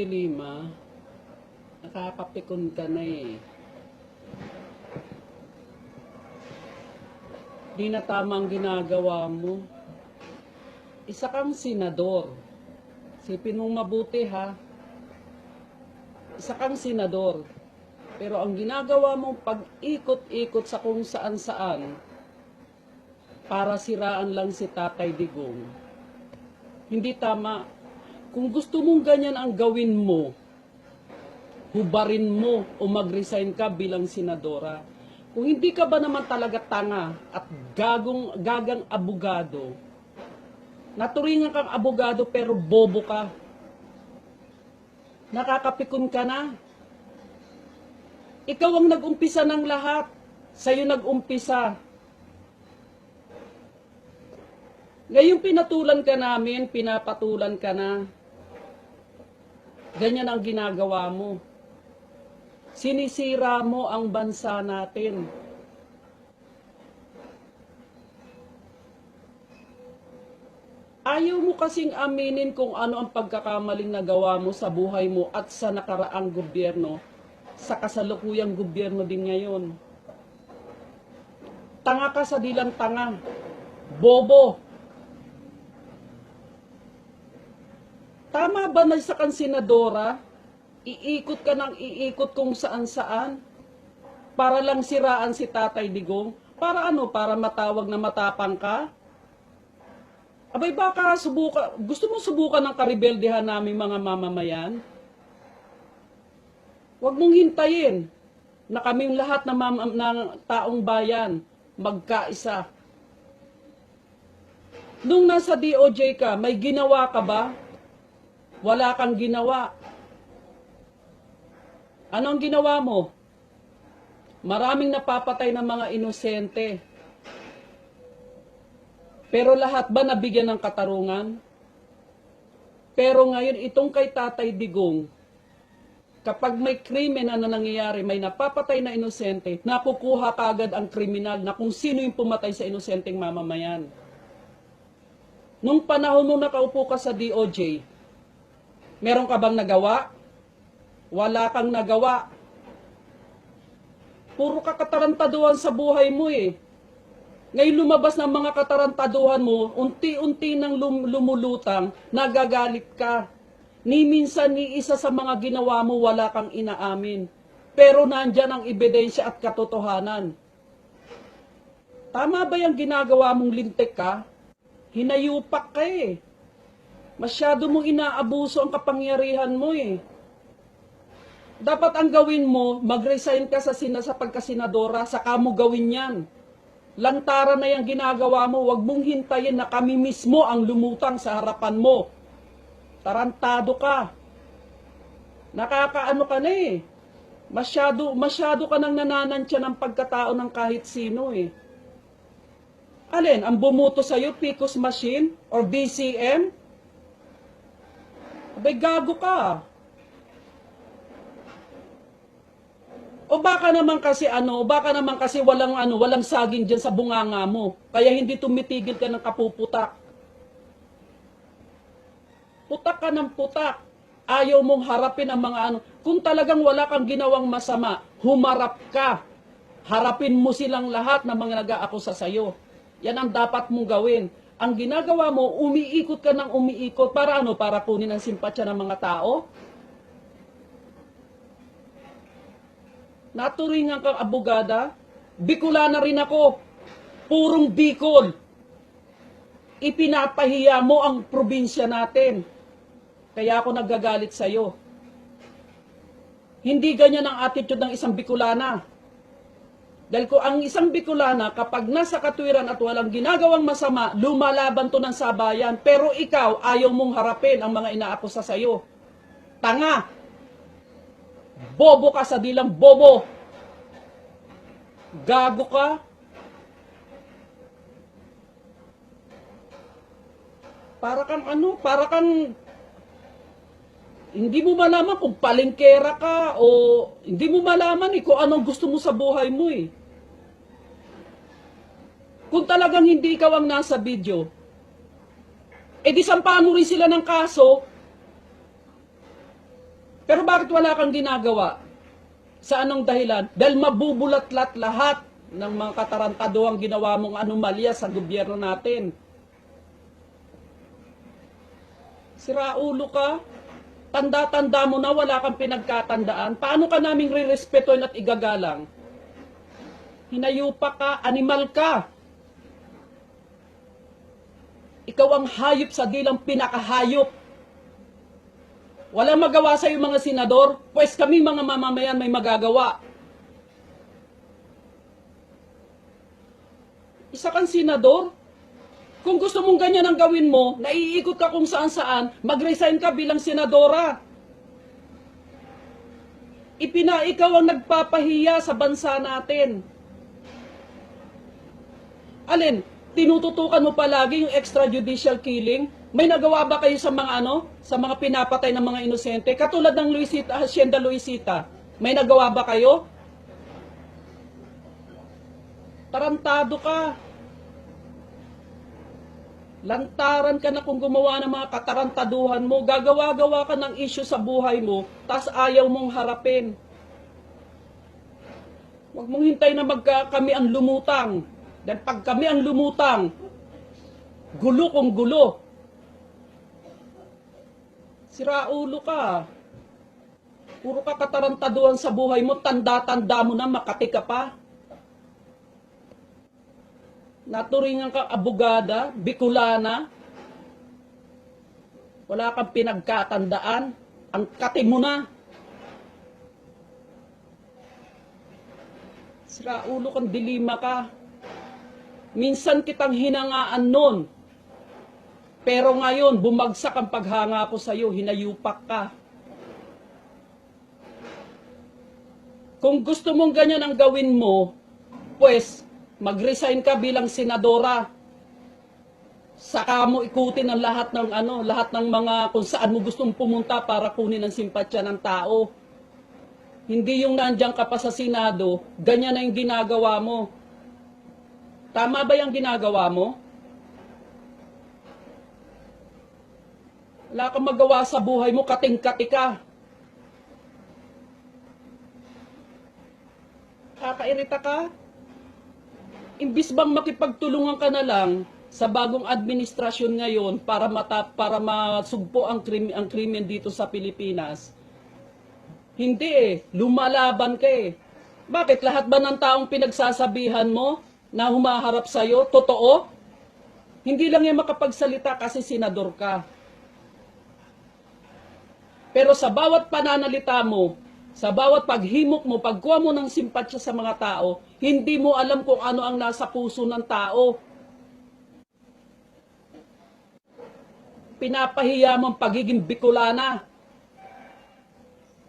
Dilima, nakakapikon ka na eh. Di na tama ang ginagawa mo. Isa kang senador. Sipin mong mabuti ha. Isa kang senador. Pero ang ginagawa mong pag-ikot-ikot sa kung saan-saan para siraan lang si Tatay Digong. Hindi tama. Kung gusto mong ganyan ang gawin mo, hubarin mo o mag-resign ka bilang senadora. Kung hindi ka ba naman talaga tanga at gagong, gagang abogado, naturingan kang abogado pero bobo ka. Nakakapikon ka na. Ikaw ang nag-umpisa ng lahat. Sa'yo nag-umpisa. Ngayon pinatulan ka namin, pinapatulan ka na. Ganyan ang ginagawa mo. Sinisira mo ang bansa natin. Ayaw mo kasing aminin kung ano ang pagkakamaling nagawa mo sa buhay mo at sa nakaraang gobyerno, sa kasalukuyang gobyerno din ngayon. Tanga ka sa dilang tanga. Bobo. Tama ba na sa kan senadora? Iikot ka ng iikot kung saan saan? Para lang siraan si Tatay Digong? Para ano? Para matawag na matapang ka? Abay baka subuka, gusto mo subukan ng karibeldehan namin mga mamamayan? Huwag mong hintayin na kaming lahat ng, mam- ng taong bayan magkaisa. Nung nasa DOJ ka, may ginawa ka ba? Wala kang ginawa. Anong ginawa mo? Maraming napapatay ng mga inosente. Pero lahat ba nabigyan ng katarungan? Pero ngayon, itong kay Tatay Digong, kapag may krimen na nangyayari, may napapatay na inosente, nakukuha kagad ang kriminal na kung sino yung pumatay sa inosenteng mamamayan. Nung panahon mo nakaupo ka sa DOJ, meron ka bang nagawa? Wala kang nagawa. Puro ka katarantaduhan sa buhay mo eh. Ngayon lumabas ng mga katarantaduhan mo, unti-unti nang lum- lumulutang, nagagalit ka. Ni minsan ni isa sa mga ginawa mo wala kang inaamin. Pero nandyan ang ebidensya at katotohanan. Tama ba yung ginagawa mong lintik ka? Hinayupak ka eh. Masyado mong inaabuso ang kapangyarihan mo eh. Dapat ang gawin mo, mag-resign ka sa, sina, sa pagkasinadora, saka mo gawin yan. Lantara na yung ginagawa mo, wag mong hintayin na kami mismo ang lumutang sa harapan mo. Tarantado ka. Nakakaano ka na eh. Masyado, masyado ka nang nananantya ng pagkatao ng kahit sino eh. Alin, ang bumuto sa'yo, Picos Machine or BCM? Abay, gago ka. O baka naman kasi ano, baka naman kasi walang ano, walang saging diyan sa bunganga mo. Kaya hindi tumitigil ka ng kapuputak. Putak ka ng putak. Ayaw mong harapin ang mga ano. Kung talagang wala kang ginawang masama, humarap ka. Harapin mo silang lahat ng mga nag-aakusa sa'yo. Yan ang dapat mong gawin. Ang ginagawa mo, umiikot ka ng umiikot. Para ano? Para kunin ang simpatsya ng mga tao? Naturingan kang abogada, Bicolana rin ako. Purong Bicol. Ipinapahiya mo ang probinsya natin. Kaya ako nagagalit sa'yo. Hindi ganyan ang attitude ng isang Bicolana. Dahil ko ang isang Bicolana, kapag nasa katwiran at walang ginagawang masama, lumalaban to ng sabayan. Pero ikaw, ayaw mong harapin ang mga inaakusa sa'yo. Tanga! Bobo ka sa dilang bobo. Gago ka. Para kang ano, para kang hindi mo malaman kung palengkera ka o hindi mo malaman eh kung anong gusto mo sa buhay mo eh. Kung talagang hindi ikaw ang nasa video, eh di sampahan mo rin sila ng kaso Pero bakit wala kang ginagawa? Sa anong dahilan? Dahil mabubulatlat lahat ng mga katarantado ang ginawa mong anomalya sa gobyerno natin. Siraulo ka, tanda-tanda mo na wala kang pinagkatandaan. Paano ka naming re-respetuin at igagalang? Hinayupa ka, animal ka. Ikaw ang hayop sa dilang pinakahayop. Walang magawa sa mga senador, pues kami mga mamamayan may magagawa. Isa kang senador, kung gusto mong ganyan ang gawin mo, naiikot ka kung saan saan, mag-resign ka bilang senadora. Ipina ikaw ang nagpapahiya sa bansa natin. Alin, tinututukan mo palagi yung extrajudicial killing? May nagawa ba kayo sa mga ano? Sa mga pinapatay ng mga inosente? Katulad ng Luisita, Hacienda Luisita. May nagawa ba kayo? Tarantado ka. Lantaran ka na kung gumawa ng mga katarantaduhan mo. Gagawa-gawa ka ng issue sa buhay mo, tas ayaw mong harapin. Huwag mong hintay na magka kami ang lumutang. Dahil pag kami ang lumutang, gulo kung gulo. Siraulo ka. Puro ka katarantaduhan sa buhay mo, tanda-tanda mo na, makati ka pa. Naturingan ka abogada, bikulana. Wala kang pinagkatandaan. Ang kati mo na. Sira ulo kang dilima ka. Minsan kitang hinangaan nun. Pero ngayon, bumagsak ang paghanga ko sa'yo, hinayupak ka. Kung gusto mong ganyan ang gawin mo, pues, mag-resign ka bilang senadora. Saka mo ikutin ang lahat ng ano, lahat ng mga kung saan mo gustong pumunta para kunin ang simpatya ng tao. Hindi yung nandiyan ka pa sa Senado, ganyan na yung ginagawa mo. Tama ba yung ginagawa mo? Wala kang magawa sa buhay mo, kating-kati ka. Kakairita ka? Imbis bang makipagtulungan ka na lang sa bagong administrasyon ngayon para mata, para masugpo ang krimen, ang krimen dito sa Pilipinas. Hindi eh, lumalaban ka eh. Bakit lahat ba ng taong pinagsasabihan mo na humaharap sa iyo totoo? Hindi lang yan makapagsalita kasi senador ka. Pero sa bawat pananalita mo, sa bawat paghimok mo, pagkuha mo ng simpatsya sa mga tao, hindi mo alam kung ano ang nasa puso ng tao. Pinapahiya mo ang pagiging bikulana.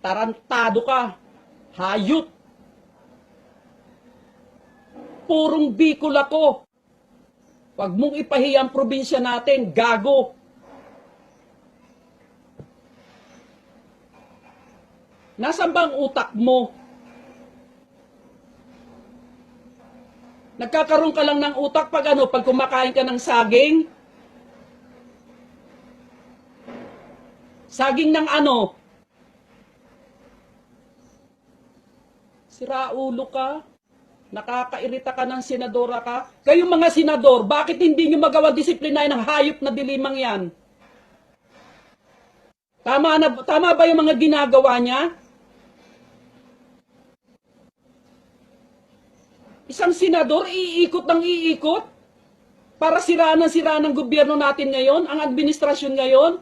Tarantado ka. Hayop. Purong bikol ako. Huwag mong ipahiya ang probinsya natin, gago. Nasaan ba ang utak mo? Nagkakaroon ka lang ng utak pag ano, pag kumakain ka ng saging? Saging ng ano? Siraulo ka? Nakakairita ka ng senadora ka? Kayong mga senador, bakit hindi nyo magawa disiplinahin ng hayop na dilimang yan? Tama, na, tama ba yung mga ginagawa niya? Isang senador, iikot ng iikot para siraan ng siraan ng gobyerno natin ngayon, ang administrasyon ngayon.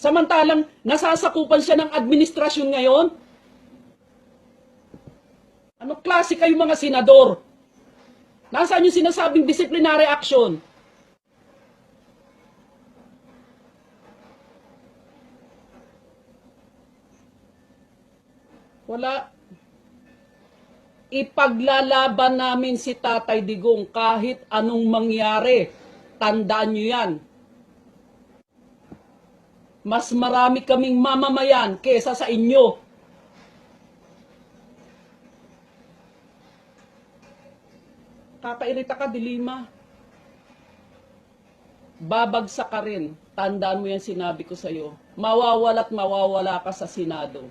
Samantalang nasasakupan siya ng administrasyon ngayon. Ano klase kayo mga senador? Nasaan yung sinasabing disciplinary action? Wala. Ipaglalaban namin si Tatay Digong kahit anong mangyari. Tandaan nyo yan. Mas marami kaming mamamayan kesa sa inyo. Papairita ka, dilima. Babagsak ka rin. Tandaan mo yan sinabi ko sa'yo. Mawawala't mawawala ka sa Senado.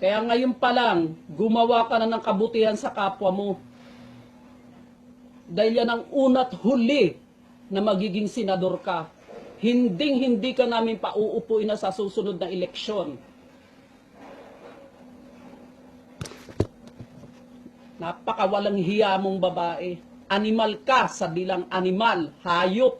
Kaya ngayon pa lang, gumawa ka na ng kabutihan sa kapwa mo. Dahil yan ang una't huli na magiging senador ka. Hinding-hindi ka namin pauupuin na sa susunod na eleksyon. Napakawalang hiya mong babae. Animal ka sa bilang animal, hayop.